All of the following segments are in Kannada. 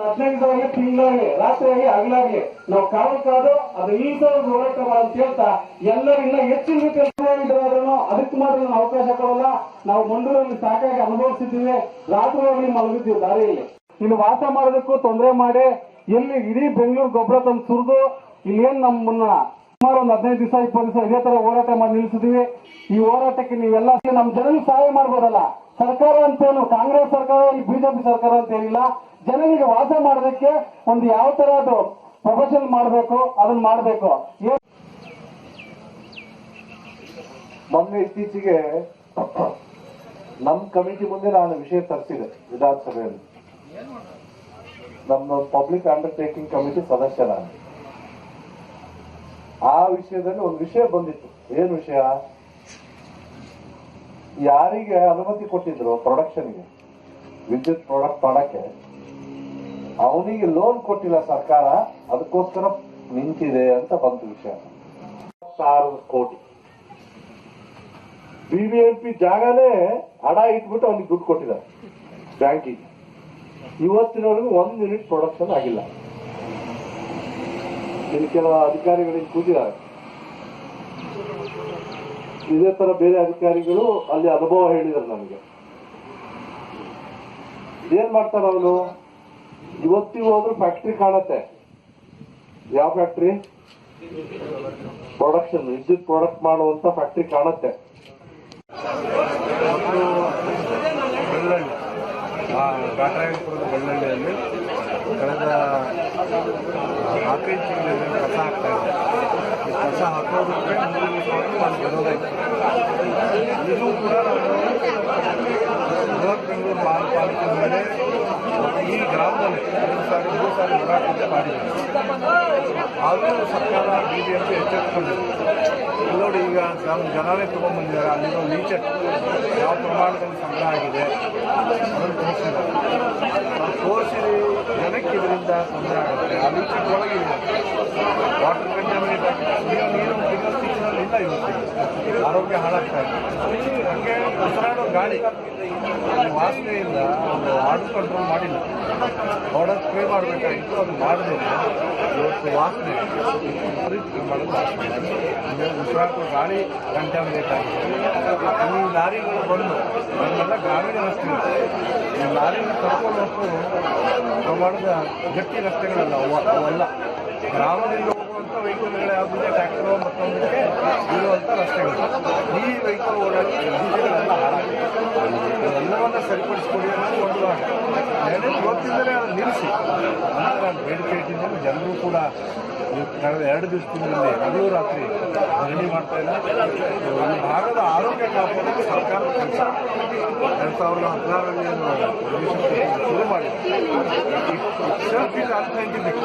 ಹದಿನೈದು ದಿವಸ ರಾತ್ರಿ ರಾತ್ರಿಯಾಗಿ ಹಗಲಾಗಿ ನಾವು ಕಾವಲು ಕಾದು ಅದು ನಿಲ್ಲಿಸೋದು ಹೋರಾಟ ಅಂತ ಹೇಳ್ತಾ ಎಲ್ಲರಿನ್ನ ಹೆಚ್ಚಿನ ರೀತಿಯಲ್ಲಿ ಅದಕ್ಕೆ ಮಾತ್ರ ನಾವು ಅವಕಾಶ ಕೊಡಲ್ಲ. ನಾವು ಮಂಡೂರಲ್ಲಿ ಸಾಕಾಗಿ ಅನುಭವಿಸಿದ್ದೀವಿ. ರಾತ್ರಿ ಹೋಗಿ ಮಲಗಿದ್ದೀವಿ ದಾರಿಯಲ್ಲಿ. ಇಲ್ಲಿ ವಾಸ ಮಾಡೋದಕ್ಕೂ ತೊಂದರೆ ಮಾಡಿ ಎಲ್ಲಿ ಇಡೀ ಬೆಂಗಳೂರು ಗೊಬ್ಬರ ತಂದು ಸುರಿದು ಇಲ್ಲಿ ಏನ್ ನಮ್ಮನ್ನ ಸುಮಾರು ಒಂದು ಹದಿನೈದು ದಿವಸ, ಇಪ್ಪತ್ತು ದಿವಸ ಇದೇ ತರ ಹೋರಾಟ ಮಾಡಿ ನಿಲ್ಲಿಸಿದೀವಿ ಈ ಹೋರಾಟಕ್ಕೆ ನೀವೆಲ್ಲ ನಮ್ಮ ಜನರಿಗೆ ಸಹಾಯ ಮಾಡ್ಬೋದಲ್ಲ. ಸರ್ಕಾರ ಅಂತೇನು ಕಾಂಗ್ರೆಸ್ ಸರ್ಕಾರ ಬಿಜೆಪಿ ಸರ್ಕಾರ ಅಂತ ಏನಿಲ್ಲ. ಜನರಿಗೆ ವಾಸ ಮಾಡೋದಕ್ಕೆ ಒಂದು ಯಾವ ತರ ಅದು ಪ್ರೊಫೆಷನ್ ಮಾಡಬೇಕು, ಅದನ್ನ ಮಾಡಬೇಕು. ಮೊನ್ನೆ ಇತ್ತೀಚೆಗೆ ನಮ್ಮ ಕಮಿಟಿ ಮುಂದೆ ನಾನು ವಿಷಯ ತರಿಸಿದೆ ವಿಧಾನಸಭೆಯಲ್ಲಿ. ನಮ್ಮ ಪಬ್ಲಿಕ್ ಅಂಡರ್ಟೇಕಿಂಗ್ ಕಮಿಟಿ ಸದಸ್ಯ ನಾನು. ಆ ವಿಷಯದಲ್ಲಿ ಒಂದು ವಿಷಯ ಬಂದಿತ್ತು. ಏನು ವಿಷಯ? ಯಾರಿಗೆ ಅನುಮತಿ ಕೊಟ್ಟಿದ್ರು ಪ್ರೊಡಕ್ಷನ್ಗೆ ವಿದ್ಯುತ್ ಪ್ರಾಡಕ್ಟ್ ಮಾಡಕ್ಕೆ, ಅವನಿಗೆ ಲೋನ್ ಕೊಟ್ಟಿಲ್ಲ ಸರ್ಕಾರ, ಅದಕ್ಕೋಸ್ಕರ ನಿಂತಿದೆ ಅಂತ ಬಂತು ವಿಷಯ. ಕೋಟಿ. ಬಿಬಿಎಂಪಿ ಜಾಗನೇ ಅಡ ಇಟ್ಬಿಟ್ಟು ಅವ್ನಿಗೆ ದುಡ್ಡು ಕೊಟ್ಟಿದ್ದಾರೆ ಬ್ಯಾಂಕಿಗೆ. ಇವತ್ತಿನವರೆಗೂ ಒಂದ್ ಯೂನಿಟ್ ಪ್ರೊಡಕ್ಷನ್ ಆಗಿಲ್ಲ. ಇನ್ನು ಕೆಲವು ಅಧಿಕಾರಿಗಳಿಗೆ ಕೂತಿದ್ದಾರೆ. ಇದೇ ತರ ಬೇರೆ ಅಧಿಕಾರಿಗಳು ಅಲ್ಲಿ ಅನುಭವ ಹೇಳಿದರು ನನಗೆ ಏನ್ ಮಾಡ್ತಾರ ಅವನು ಇವತ್ತಿಗೆ ಹೋದ್ರು ಫ್ಯಾಕ್ಟ್ರಿ ಕಾಣತ್ತೆ. ಯಾವ ಫ್ಯಾಕ್ಟ್ರಿ ಪ್ರೊಡಕ್ಷನ್ ವಿದ್ಯುತ್ ಪ್ರೊಡಕ್ಟ್ ಮಾಡುವಂತ ಫ್ಯಾಕ್ಟ್ರಿ ಕಾಣತ್ತೆ. ಕಳೆದ ನಾಲ್ಕೈದು ತಿಂಗಳಲ್ಲಿ ಕಸ ಹಾಕ್ತಾ ಇದೆ ಈ ಕಸ ಹಾಕೋದಕ್ಕೆ ಮೂರು ದಿವಸವಾಗಿ ನಾನು ವಿರೋಧ ಇತ್ತು ಬೆಂಗಳೂರು ಈ ಗ್ರಾಮದಲ್ಲಿ ಸಾರಿ ಮೂರು ಸಾರಿ ಆದರೂ ಸರ್ಕಾರ ಬಿ ಜೆ ಪಿ ನೋಡಿ ಈಗ ನಮ್ಮ ಜನರೇ ತಗೊಂಡ್ಬಂದಿದ್ದಾರೆ ಅಲ್ಲಿರೋ ಲೀಚರ್ ಯಾವ ಪ್ರಮಾಣದಲ್ಲಿ ಸಂಗ್ರಹ ಆಗಿದೆ ಅದನ್ನು ತೋರಿಸಿದ್ದಾರೆ ತೋರಿಸಿ ಜನಕ್ಕೆ ಇದರಿಂದ ತೊಂದರೆ ಆಗುತ್ತೆ ಆ ಲೀಚರ್ ಒಳಗೆ ವಾಟರ್ ಕಂಟಾಮಿನೇಟ್ ಸ್ಥಿತಿನಲ್ಲಿ ಇದೆ ಆರೋಗ್ಯ ಹಾಳಾಗ್ತಾ ಇದೆ. ಹಂಗೆ ಉಸಿರಾಡೋ ಗಾಳಿ. ವಾಸನೆಯಿಂದ ಒಂದು ಆರ್ಡರ್ ಕಂಟ್ರೋಲ್ ಮಾಡಿಲ್ಲ. ಆರ್ಡರ್ ಸ್ಪ್ರೇ ಮಾಡಬೇಕಾಗಿತ್ತು, ಅದು ಮಾಡಿದ್ರೆ. ಇವತ್ತು ವಾಸನೆ. ಮಾಡೋದು ಉಸಿರಾಡೋ ಗಾಳಿ ಕಂಟಾಮಿನೇಟ್ ಆಗಿದೆ. ಈ ಲಾರಿಗಳು ಬಂದು ಅದನ್ನೆಲ್ಲ ಗ್ರಾಮೀಣ ರಸ್ತೆಗಳು. ಈ ಲಾರಿನ ಕರ್ಕೊಂಡು ಮಾಡಿದ ಗಟ್ಟಿ ರಸ್ತೆಗಳಲ್ಲ, ಅವ ಅವೆಲ್ಲ. ಗ್ರಾಮದಿಂದ ಹೋಗುವಂಥ ವೆಹಿಕಲ್ಗಳು ಯಾವುದಿದೆ ಟ್ರ್ಯಾಕ್ಟರ್ ಮತ್ತೊಂದಕ್ಕೆ ಇರುವಂಥ ರಸ್ತೆಗಳು ಈ ವೆಹಿಕಲ್ ಓಡಾಡಿ ಎಲ್ಲವನ್ನ ಸರಿಪಡಿಸ್ಕೊಡಿ ಅನ್ನೋದು ಒಂದು. ನೆನೆ ಇವತ್ತಿಂದಲೇ ಅದನ್ನು ನಿಲ್ಲಿಸಿ. ಅಂತ ನಾನು ಬೇಡಿಕೆ ಇಟ್ಟಿದ್ದೇನೆ ಜನರು ಕೂಡ ಕಳೆದ ಎರಡು ದಿವಸದಲ್ಲಿ ಹಗಲು ರಾತ್ರಿ ಧರಣಿ ಮಾಡ್ತಾ ಇಲ್ಲ ಭಾಗದ ಆರೋಗ್ಯ ಸರ್ಕಾರ ಸರ್ಕಾರದ ಕೆಲಸ. ಎರಡು ಸಾವಿರದ ಹದಿನಾರರಲ್ಲಿ ಏನು ಶುರು ಮಾಡಿದ್ರು ಸೆಲ್ಫ್ ಇಸ್ ಅನ್ಸೈಂಟಿಫಿಕ್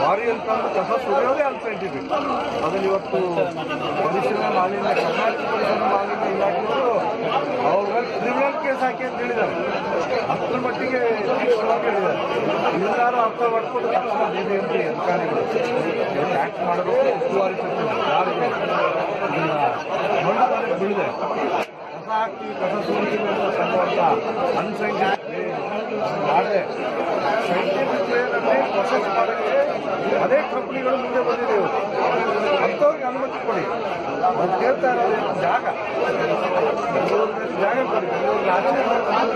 ಭಾರಿ ಅಂತ ಕಸ ಸುರಿಯೋದೇ ಅನ್ಸೈಂಟಿಫಿಕ್ ಅದನ್ನು ಇವತ್ತು ಪರಿಸರ ಮಾಲಿನ್ಯ ಕರ್ನಾಟಕ ಪರಿಸರ ಮಾಲಿನ್ಯ ಇಲಾಖೆಯವರು ಅವ್ರ ಮೇಲೆ ಕ್ರಿಮಿನಲ್ ಕೇಸ್ ಹಾಕಿ ಅಂತ ಹೇಳಿದ್ದಾರೆ ಅಷ್ಟರ ಮಟ್ಟಿಗೆ ಹೇಳಿದ್ದಾರೆ ಇದನ್ನಾರು ಅರ್ಥ ಮಾಡ್ಕೊಂಡು ಬಿಬಿಎಂಪಿ ಅಧಿಕಾರಿಗಳು ಆ್ಯಕ್ಟ್ ಮಾಡಬೇಕು ಉಸ್ತುವಾರಿ ಯಾರಿಗೆ ಬೀಳಿದೆ ಹಾಕ್ತೀವಿ ಕಸ ಅಂತ ಸಂಬಂಧ ಅನ್ಸೈಂಟಿಫಿಕ್ ಆದರೆ ಸೈಂಟಿಫಿಕ್ ವೇನಲ್ಲಿ ಪ್ರೊಸೆಸ್ ಮಾಡೋಕ್ಕೆ ಅನೇಕ ಕಂಪ್ನಿಗಳು ಮುಂದೆ ಬಂದಿದೆ. ಇವತ್ತು ಅಂಥವ್ರಿಗೆ ಅನುಮತಿ ಕೊಡಿ. ಅದು ಕೇಳ್ತಾ ಇರೋದು ಜಾಗ. ಜಾಗ ಕೊಡಿ.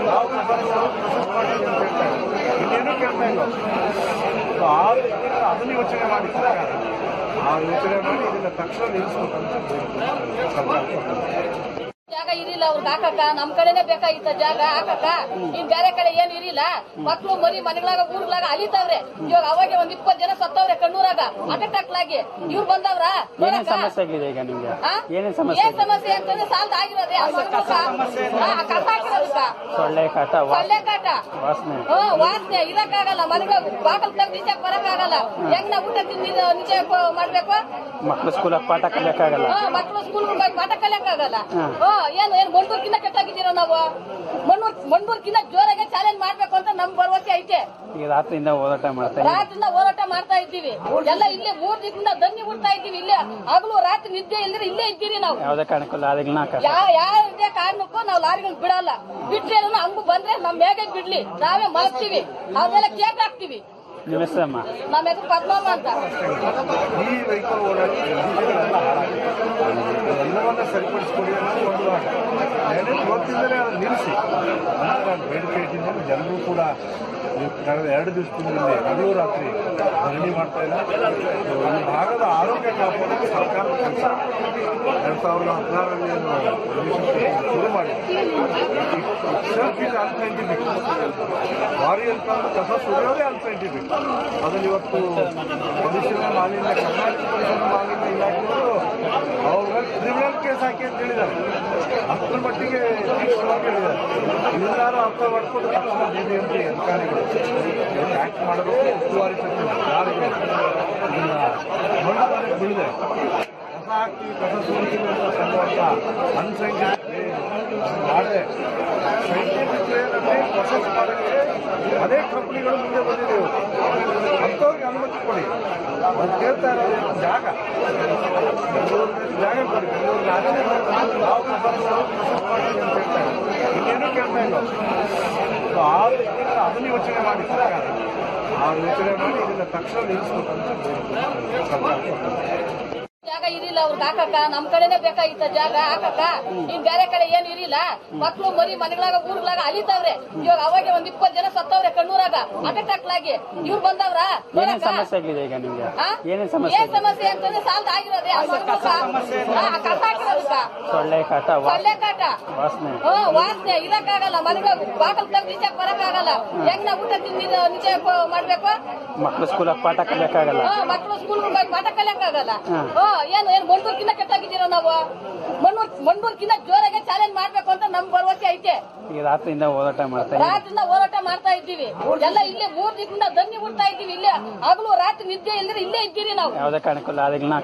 ನಾವು ಅಂತ ಹೇಳ್ತಾ ಇನ್ನೇನು ಕೇಳ್ತಾ ಇಲ್ಲ ಆ ಅದನ್ನು ಯೋಚನೆ ಮಾಡಿ ಆ ಯೋಚನೆ ಮಾಡಿ ಇದನ್ನು ತಕ್ಷಣ ನಿಲ್ಲಿಸ್ಬೇಕಂತ ಸರ್ಕಾರ. ಇರಿಲ್ಲ ಅವ್ರಿಗೆ ಹಾಕಕ್ಕ. ನಮ್ ಕಡೆನೆ ಬೇಕಾಗಿತ್ತ ಜಾಗ ಹಾಕಕ್ಕ. ಇನ್ ಬೇರೆ ಕಡೆ ಏನ್ ಇರಿಲ್ಲ. ಮಕ್ಳು ಮರಿ ಮನೆಗಳಾಗ ಊರ್ಗಳಾಗ ಅಲಿತಾವ್ರೆ. ಇವಾಗ ಅವಾಗ ಒಂದ್ ಇಪ್ಪತ್ ಜನ ಸತ್ತವ್ರೆ ಕಣ್ಣೂರಾಗ ಅಟಕ್ ಹಾಕ್ಲಾಗಿ ಇವ್ರು ಬಂದವ್ರ? ಏನೇನ್ ಸಮಸ್ಯೆ ಆಗಿದೆ ಈಗ ನಿಮ್ಗೆ? ಏನೇನ್ ಸಮಸ್ಯೆ? ಏನ್ ಸಮಸ್ಯೆ ಅಂತಂದ್ರೆ ಸಾಲದ ಆಗಿರೋದೇ ಆ ಮಗ್ಳಕ್ಕ, ಆ, ಕಸ ಹಾಕಿರೋದಕ್ಕ. ಸೊಳ್ಳೆ ಕಾಟ ಸೊಳ್ಳೆ ಕಾಟ. ವಾಸನೆ. ಹ್ಮ್ ವಾಸನೆ. ಇರಕ್ಕಾಗಲ್ಲ ಮನೆಗಳ ಬಾಕಲ್ ತೆಗ್ದು ನಿಜ ಬರಕ್ಕಾಗಲ್ಲ. ಹೆಂಗ್ ನಾವು ಊಟ ತಿಂದು ನಿಜ ಮಾಡ್ಬೇಕು? ಮಕ್ಳು ಸ್ಕೂಲ್ ಪಾಠ ಕಲಿಯಕ್ಕಾಗಲ್ಲ. ಮಕ್ಳು ಸ್ಕೂಲ್ ಪಾಠ ಕಲಿಯಕ್ಕಾಗಲ್ಲ. ಓ ಹ್ಮ್ ಏನು ಏನ್ ಮಂಡೂರ್ಕಿನ್ನ ಕೆಟ್ಟಾಗಿದ್ದೀರ ನಾವು? ಮಣ್ಣೂರ್ ಮಂಡೂರ್ಕಿನ್ನ ಜೋರಾಗಿ ಚಾಲೆಂಜ್ ಮಾಡ್ಬೇಕು ಅಂತ ನಮ್ ಭರವಸೆ ಐತೆ. ಈಗ ರಾತ್ರಿಯಿಂದ ಹೋರಾಟ ಮಾಡ್ತಾ ಇದ್ದೀವಿ. ರಾತ್ರಿಯಿಂದ ಹೋರಾಟ ಮಾಡ್ತಾ ಇದ್ದೀವಿ. ಎಲ್ಲ ಇಲ್ಲೇ ಮೂರ್ ದಿನದಿಂದ ದನ್ನಿ ಬಿಡ್ತಾ ಇದ್ದೀವಿ ಇಲ್ಲೇ. ಹಗಲು ರಾತ್ರಿ ನಿದ್ದೆ ಇಲ್ದ್ರೆ ಇಲ್ಲೇ ಇದ್ದೀರಿ ನಾವು. ಯಾವುದೇ ಕಾರಣಕ್ಕೂ ಲಾರಿಗಳನ್ನ ಹಾಕಲ್ಲ. ಯಾವುದೇ ಕಾರಣಕ್ಕೂ ನಾವು ಲಾರಿಗಳು ಬಿಡಲ್ಲ. ಬಿಟ್ರೆ ಹಂಗು ಬಂದ್ರೆ ನಮ್ ಹೇಗೆ ಬಿಡ್ಲಿ? ನಾವೇ ಮಾಡ್ತೀವಿ. ಅವ್ರೆಲ್ಲ ಕೇಕ್ ಹಾಕ್ತಿವಿ. ನಿಮ್ಮ ಹೆಸರಮ್ಮ ನಮ್ಮ ಹೆಸರು ಪದ್ಮಮ್ಮ ಅಂತ ಈ ವೆಹಿಕಲ್ ಓಡಾಡಿ ಎಲ್ಲ ಹಾಳಾಗಿದೆ ಎಲ್ಲವನ್ನ ಸರಿಪಡಿಸ್ಕೊಡಿ ಅನ್ನೋದು ಒಂದು ಗೊತ್ತಿದ್ದರೆ ನೆನೆ ಅದನ್ನು ನಿಲ್ಲಿಸಿ ಅಂತ ನಾನು ಬೇಡಿಕೆ ಇಟ್ಟಿದ್ದೇನೆ ಜನರು ಕೂಡ ಕಳೆದ ಎರಡು ದಿವಸದಿಂದ ಇಲ್ಲಿ ಹಗಲು ರಾತ್ರಿ ಧರಣಿ ಮಾಡ್ತಾ ಇಲ್ಲ ಈ ಭಾಗದ ಆರೋಗ್ಯ ಕಾಪಾಡಲು ಸರ್ಕಾರ ಕೆಲಸ ಎರಡು ಸಾವಿರದ ಹದಿನಾರರಲ್ಲಿ ಶುರು ಮಾಡಿ ಸೆಲ್ಫ್ ಇಸ್ ಅನ್ಸೈಂಟಿಫಿಕ್ ಭಾರಿ ಅಂತ ಕಸ ಸುರಿಯೋದೇ ಅನ್ಸೈಂಟಿಫಿಕ್ ಅದನ್ನು ಇವತ್ತು ಪರಿಸರ ಮಾಲಿನ್ಯ ಕರ್ನಾಟಕ ಪೊಲೀಸರ ಮಾಲಿನ್ಯ ಇಲಾಖೆಯವರು ಅವ್ರ ಕ್ರಿಮಿನಲ್ ಕೇಸ್ ಹಾಕಿ ಅಂತ ಹೇಳಿದ್ದಾರೆ. ಅಷ್ಟರ ಮಟ್ಟಿಗೆ ತೀಕ್ಷ್ಣವಾಗಿ ಹೇಳಿದ್ದಾರೆ ಇದನ್ನಾರು ಅರ್ಥ ಮಾಡ್ಕೊಂಡು ತಕ್ಷಣ ಪಿ ಅಧಿಕಾರಿಗಳು ಆ್ಯಕ್ಟ್ ಮಾಡಬೇಕು, ಉಸ್ತುವಾರಿ ಸಚಿವರು ಯಾರಿಗೆ? ಇದನ್ನ ಬೀಳಿದೆ ಕಸ ಹಾಕಿ ಕಸ ಸುರಿತೀವಿ ಅಂತ ಅನ್ಸೈಂಟಿಫಿಕ್ ಆದರೆ ಸೈಂಟಿಫಿಕ್ ಪ್ರೊಸೆಸ್ ಮಾಡೋಕ್ಕೆ ಅದೇ ಕಂಪ್ನಿಗಳು ಮುಂದೆ. ಅಂಥವ್ರಿಗೆ ಅನುಮತಿ ಕೊಡಿ. ಅದು ಕೇಳ್ತಾ ಇರೋದು ಜಾಗ. ಜಾಗ ಕೊಡಿ. ಬೆಂಗಳೂರಿನ ಇದ್ದಾರೆ. ಇನ್ನೇನು ಕೇಳ್ತಾ ಇಲ್ಲ. ಅದನ್ನು ಯೋಚನೆ ಮಾಡಿ. ಆ ಯೋಚನೆ ಮಾಡಿ, ಇದನ್ನ ತಕ್ಷಣ ನಿಲ್ಲಿಸ್ಬೇಕಂತ ಇರಿಲ್ಲ ಅವ್ರಿಗೆ ಹಾಕಕ್ಕ. ನಮ್ ಕಡೆನೆ ಬೇಕಾಗಿತ್ತ ಜಾಗ ಹಾಕಕ್ಕ. ಇನ್ ಬೇರೆ ಕಡೆ ಏನ್ ಇರಿಲ್ಲ. ಮಕ್ಳು ಮರಿ ಮನೆಗಳಾಗ ಊರ್ಗಳಾಗ ಅಲಿತಾವ್ರೆ. ಇವಾಗ ಅವಾಗ ಒಂದ್ ಇಪ್ಪತ್ ಜನ ಸತ್ತವ್ರೆ ಕಣ್ಣೂರಾಗ ಅಟೆಕ್ ಹಾಕ್ಲಾಗಿ ಇವ್ರು ಬಂದವ್ರ? ಏನೇನ್ ಸಮಸ್ಯೆ ಆಗಿದೆ ಈಗ ನಿಮ್ಗೆ? ಏನೇನ್ ಸಮಸ್ಯೆ ಏನ್ ಸಮಸ್ಯೆ ಅಂತಂದ್ರೆ ಸಾಲದ ಆಗಿರೋದೇ ಆ ಮಗುಗ. ಆ, ಕಸ ಹಾಕಿರೋದಕ್ಕ. ಸೊಳ್ಳೆ ಕಾಟ ಸೊಳ್ಳೆ ಕಾಟ. ವಾಸನೆ. ಹ್ಮ್ ವಾಸನೆ. ಇರಕ್ಕಾಗಲ್ಲ. ಮನೆಗ ಬಾಕಲ್ ತೆಗ್ದು ನಿಜ ಬರಕ್ಕಾಗಲ್ಲ. ಹೆಂಗ್ ನಾವು ಊಟ ತಿಂದು ನಿಜ ಮಾಡ್ಬೇಕು? ಮಕ್ಕಳು ಸ್ಕೂಲ್ ಪಾಠ ಕಲಿಯಕ್ಕಾಗಲ್ಲ. ಮಕ್ಕಳು ಮಕ್ಳು ಸ್ಕೂಲ್ ಪಾಠ ಕಲಿಯಕ್ಕಾಗಲ್ಲ. ಏನ್ ಹ್ಮ್, ಏನು ಏನು ಮಂಡೂರ್ಕಿನ್ನ ಕೆಟ್ಟಾಗಿದ್ದೀರಾ ನಾವು? ಮಣ್ಣೂರ್ ಮಂಡೂರ್ಕಿನ್ನ ಜೋರಾಗಿ ಚಾಲೆಂಜ್ ಮಾಡ್ಬೇಕು ಅಂತ ನಮ್ ಭರವಸೆ ಐತೆ. ರಾತ್ರಿಯಿಂದ ಹೋರಾಟ ಮಾಡ್ತಾ ಇದ್ದೀವಿ. ರಾತ್ರಿಯಿಂದ ಹೋರಾಟ ಮಾಡ್ತಾ ಇದ್ದೀವಿ. ಎಲ್ಲ ಇಲ್ಲಿ ಮೂರ್ ದಿವಸದಿಂದ ದನ್ನಿ ಬಿಡ್ತಾ ಇದ್ದೀವಿ ಇಲ್ಲಿ. ಹಗಲು ರಾತ್ರಿ ನಿದ್ದೆ ಇಲ್ದ್ರೆ ಇಲ್ಲೇ ಇದ್ದೀರಿ ನಾವು. ಯಾವುದೇ ಕಾರಣಕ್ಕೂ ಲಾರಿಗಳನ್ನ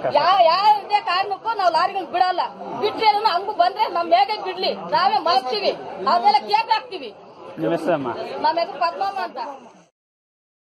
ಯಾವ್ದೇ ಕಾರಣಕ್ಕೂ ನಾವು ಲಾರಿಗಳು ಬಿಡಲ್ಲ. ಬಿಟ್ರೆ ಹಂಗು ಬಂದ್ರೆ ನಮ್ ಮೇಗೆ ಬಿಡ್ಲಿ? ನಾವೇ ಮಾಡ್ತೀವಿ ಆಮೇಲೆ ಕೇಕ್ ಹಾಕ್ತಿವಿ. ನಮ್ಮ ಹೆಸರು ಪದ್ಮಮ್ಮ ಅಂತ.